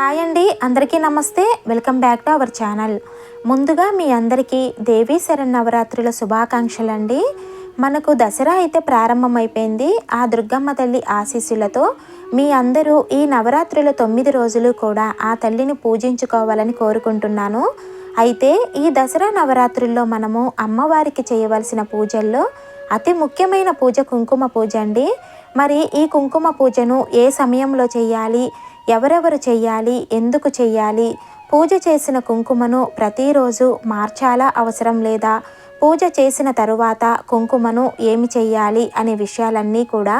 Hi అండి. అందరికీ నమస్తే. Welcome back to our channel. ముందుగా మీ అందరికీ దేవీ శరన్నవరాత్రుల శుభాకాంక్షలు అండి. మనకు దసరా అయితే ప్రారంభమైపోయింది. ఆ దుర్గమ్మ తల్లి ఆశీస్సులతో మీ అందరూ ఈ నవరాత్రుల తొమ్మిది రోజులు కూడా ఆ తల్లిని పూజించుకోవాలని కోరుకుంటున్నాను. అయితే ఈ దసరా నవరాత్రుల్లో మనము అమ్మవారికి చేయవలసిన పూజల్లో అతి ముఖ్యమైన పూజ కుంకుమ పూజ అండి. మరి ఈ కుంకుమ పూజను ఏ సమయంలో చేయాలి? ఎవరెవరు చెయ్యాలి? ఎందుకు చెయ్యాలి? పూజ చేసిన కుంకుమను ప్రతిరోజు మార్చాలా అవసరం లేదా? పూజ చేసిన తరువాత కుంకుమను ఏమి చేయాలి అనే విషయాలన్నీ కూడా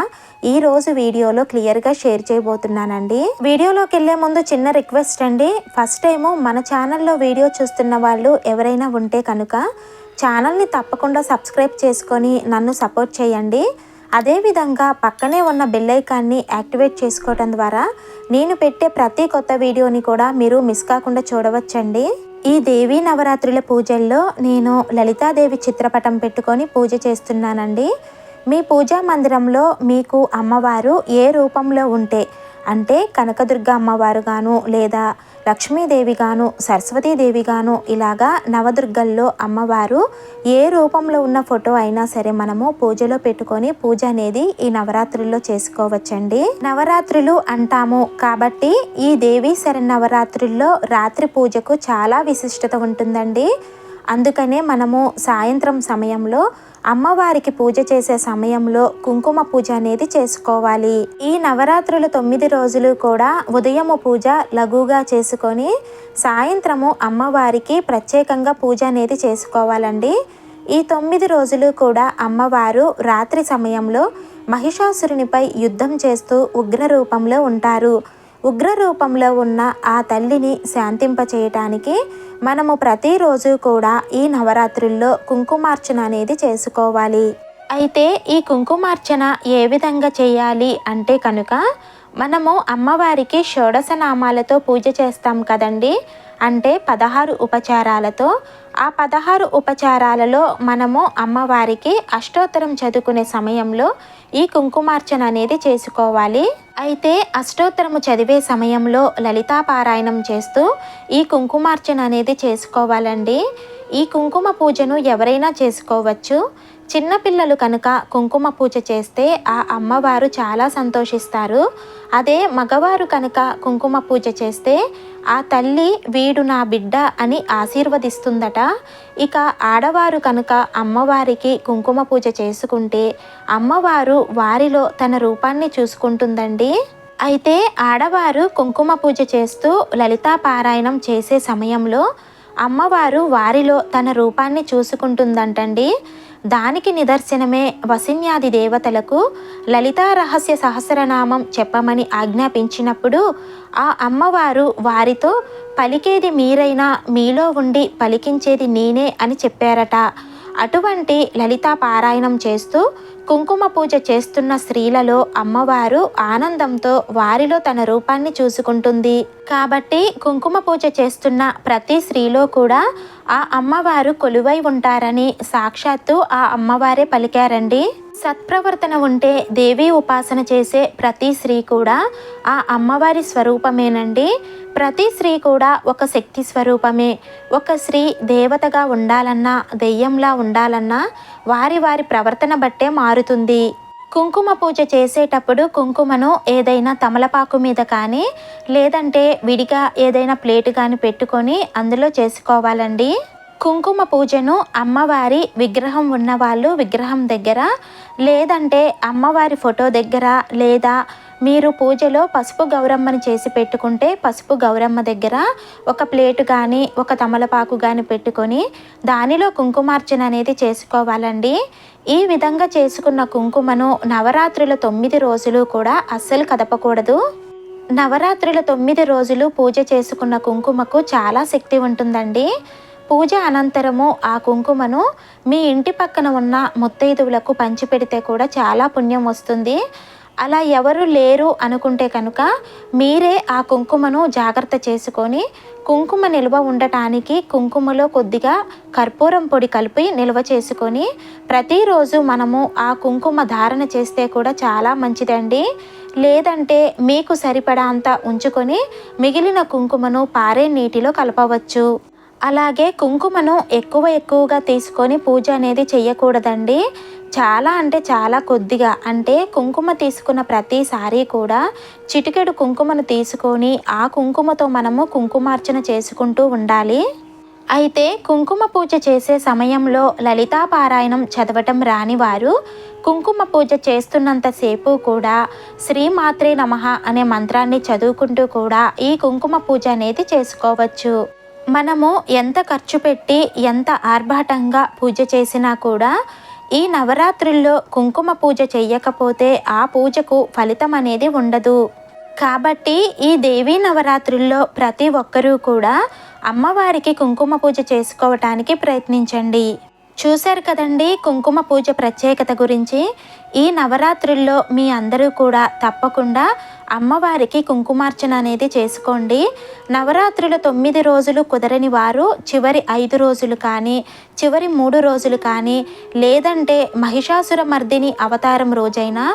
ఈ రోజు వీడియోలో క్లియర్గా షేర్ చేయబోతున్నానండి. వీడియోలోకి వెళ్ళే ముందు చిన్న రిక్వెస్ట్ అండి. ఫస్ట్ టైము మన ఛానల్లో వీడియో చూస్తున్న వాళ్ళు ఎవరైనా ఉంటే కనుక ఛానల్ని తప్పకుండా సబ్స్క్రైబ్ చేసుకొని నన్ను సపోర్ట్ చేయండి. అదేవిధంగా పక్కనే ఉన్న బెల్లైకాన్ని యాక్టివేట్ చేసుకోవడం ద్వారా నేను పెట్టే ప్రతి కొత్త వీడియోని కూడా మీరు మిస్ కాకుండా చూడవచ్చండి. ఈ దేవీ నవరాత్రుల పూజల్లో నేను లలితాదేవి చిత్రపటం పెట్టుకొని పూజ చేస్తున్నానండి. మీ పూజా మందిరంలో మీకు అమ్మవారు ఏ రూపంలో ఉంటే అంటే కనకదుర్గ అమ్మవారుగాను లేదా లక్ష్మీదేవిగాను సరస్వతీదేవిగాను ఇలాగా నవదుర్గల్లో అమ్మవారు ఏ రూపంలో ఉన్న ఫోటో అయినా సరే మనము పూజలో పెట్టుకొని పూజ అనేది ఈ నవరాత్రుల్లో చేసుకోవచ్చండి. నవరాత్రులు అంటాము కాబట్టి ఈ దేవీ శరన్నవరాత్రుల్లో రాత్రి పూజకు చాలా విశిష్టత ఉంటుందండి. అందుకనే మనము సాయంత్రం సమయంలో అమ్మవారికి పూజ చేసే సమయంలో కుంకుమ పూజ అనేది చేసుకోవాలి. ఈ నవరాత్రులు తొమ్మిది రోజులు కూడా ఉదయము పూజ లఘుగా చేసుకొని సాయంత్రము అమ్మవారికి ప్రత్యేకంగా పూజ అనేది చేసుకోవాలండి. ఈ తొమ్మిది రోజులు కూడా అమ్మవారు రాత్రి సమయంలో మహిషాసురునిపై యుద్ధం చేస్తూ ఉగ్ర రూపంలో ఉంటారు. ఉగ్ర రూపంలో ఉన్న ఆ తల్లిని శాంతింపచేయటానికి మనము ప్రతిరోజు కూడా ఈ నవరాత్రుల్లో కుంకుమార్చన అనేది చేసుకోవాలి. అయితే ఈ కుంకుమార్చన ఏ విధంగా చేయాలి అంటే కనుక మనము అమ్మవారికి షోడశ నామాలతో పూజ చేస్తాం కదండి? అంటే పదహారు ఉపచారాలతో. ఆ పదహారు ఉపచారాలలో మనము అమ్మవారికి అష్టోత్తరం చదువుకునే సమయంలో ఈ కుంకుమార్చన అనేది చేసుకోవాలి. అయితే అష్టోత్తరము చదివే సమయంలో లలితాపారాయణం చేస్తూ ఈ కుంకుమార్చన అనేది చేసుకోవాలండి. ఈ కుంకుమ పూజను ఎవరైనా చేసుకోవచ్చు. చిన్నపిల్లలు కనుక కుంకుమ పూజ చేస్తే ఆ అమ్మవారు చాలా సంతోషిస్తారు. అదే మగవారు కనుక కుంకుమ పూజ చేస్తే ఆ తల్లి వీడు నా బిడ్డ అని ఆశీర్వదిస్తుందట. ఇక ఆడవారు కనుక అమ్మవారికి కుంకుమ పూజ చేసుకుంటే అమ్మవారు వారిలో తన రూపాన్ని చూసుకుంటుందండి. అయితే ఆడవారు కుంకుమ పూజ చేస్తూ లలితా పారాయణం చేసే సమయంలో అమ్మవారు వారిలో తన రూపాన్ని చూసుకుంటుందంటండి. దానికి నిదర్శనమే వసిన్యాది దేవతలకు లలితా రహస్య సహస్రనామం చెప్పమని ఆజ్ఞాపించినప్పుడు ఆ అమ్మవారు వారితో పలికేది మీరైనా మీలో ఉండి పలికించేది నేనే అని చెప్పారట. అటువంటి లలితా పారాయణం చేస్తూ కుంకుమ పూజ చేస్తున్న స్త్రీలలో అమ్మవారు ఆనందంతో వారిలో తన రూపాన్ని చూసుకుంటుంది. కాబట్టి కుంకుమ పూజ చేస్తున్న ప్రతి స్త్రీలో కూడా ఆ అమ్మవారు కొలువై ఉంటారని సాక్షాత్తు ఆ అమ్మవారే పలికారండి. సత్ప్రవర్తన ఉంటే దేవి ఉపాసన చేసే ప్రతి స్త్రీ కూడా ఆ అమ్మవారి స్వరూపమేనండి. ప్రతి స్త్రీ కూడా ఒక శక్తి స్వరూపమే. ఒక స్త్రీ దేవతగా ఉండాలన్నా దెయ్యంలా ఉండాలన్నా వారి వారి ప్రవర్తన బట్టే మారుతుంది. కుంకుమ పూజ చేసేటప్పుడు కుంకుమను ఏదైనా తమలపాకు మీద కానీ లేదంటే విడిగా ఏదైనా ప్లేట్ కానీ పెట్టుకొని అందులో చేసుకోవాలండి. కుంకుమ పూజను అమ్మవారి విగ్రహం ఉన్నవాళ్ళు విగ్రహం దగ్గర లేదంటే అమ్మవారి ఫోటో దగ్గర లేదా మీరు పూజలో పసుపు గౌరమ్మని చేసి పెట్టుకుంటే పసుపు గౌరమ్మ దగ్గర ఒక ప్లేటు కానీ ఒక తమలపాకు కానీ పెట్టుకొని దానిలో కుంకుమార్చన అనేది చేసుకోవాలండి. ఈ విధంగా చేసుకున్న కుంకుమను నవరాత్రుల తొమ్మిది రోజులు కూడా అస్సలు కదపకూడదు. నవరాత్రుల తొమ్మిది రోజులు పూజ చేసుకున్న కుంకుమకు చాలా శక్తి ఉంటుందండి. పూజ అనంతరము ఆ కుంకుమను మీ ఇంటి పక్కన ఉన్న ముత్తైదువులకు పంచిపెడితే కూడా చాలా పుణ్యం వస్తుంది. అలా ఎవరు లేరు అనుకుంటే కనుక మీరే ఆ కుంకుమను జాగ్రత్త చేసుకొని కుంకుమ నిల్వ ఉండటానికి కుంకుమలో కొద్దిగా కర్పూరం పొడి కలిపి నిల్వ చేసుకొని ప్రతిరోజు మనము ఆ కుంకుమ ధారణ చేస్తే కూడా చాలా మంచిదండి. లేదంటే మీకు సరిపడా అంత ఉంచుకొని మిగిలిన కుంకుమను పారే నీటిలో కలపవచ్చు. అలాగే కుంకుమను ఎక్కువ ఎక్కువగా తీసుకొని పూజ అనేది చేయకూడదండి చాలా అంటే చాలా కొద్దిగా. అంటే కుంకుమ తీసుకున్న ప్రతిసారి కూడా చిటికెడు కుంకుమను తీసుకొని ఆ కుంకుమతో మనము కుంకుమార్చన చేసుకుంటూ ఉండాలి. అయితే కుంకుమ పూజ చేసే సమయంలో లలితా పారాయణం చదవటం రాని వారు కుంకుమ పూజ చేస్తున్నంతసేపు కూడా శ్రీమాత్రే నమః అనే మంత్రాన్ని చదువుకుంటూ కూడా ఈ కుంకుమ పూజ అనేది చేసుకోవచ్చు. మనము ఎంత ఖర్చు పెట్టి ఎంత ఆర్భాటంగా పూజ చేసినా కూడా ఈ నవరాత్రుల్లో కుంకుమ పూజ చేయకపోతే ఆ పూజకు ఫలితం అనేది ఉండదు. కాబట్టి ఈ దేవీ నవరాత్రుల్లో ప్రతి ఒక్కరూ కూడా అమ్మవారికి కుంకుమ పూజ చేసుకోవటానికి ప్రయత్నించండి. చూశారు కదండి కుంకుమ పూజ ప్రత్యేకత గురించి. ఈ నవరాత్రుల్లో మీ అందరూ కూడా తప్పకుండా అమ్మవారికి కుంకుమార్చన అనేది చేసుకోండి. నవరాత్రులు తొమ్మిది రోజులు కుదరని వారు చివరి ఐదు రోజులు కానీ చివరి మూడు రోజులు కానీ లేదంటే మహిషాసుర మర్దిని అవతారం రోజైనా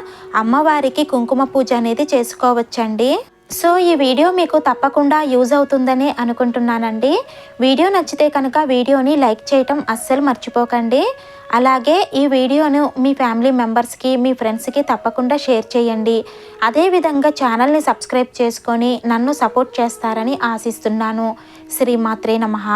అమ్మవారికి కుంకుమ పూజ అనేది చేసుకోవచ్చండి. సో ఈ వీడియో మీకు తప్పకుండా యూజ్ అవుతుందని అనుకుంటున్నానండి. వీడియో నచ్చితే కనుక వీడియోని లైక్ చేయటం అస్సలు మర్చిపోకండి. అలాగే ఈ వీడియోను మీ ఫ్యామిలీ మెంబర్స్కి మీ ఫ్రెండ్స్కి తప్పకుండా షేర్ చేయండి. అదేవిధంగా ఛానల్ని సబ్స్క్రైబ్ చేసుకొని నన్ను సపోర్ట్ చేస్తారని ఆశిస్తున్నాను. శ్రీమాత్రే నమః.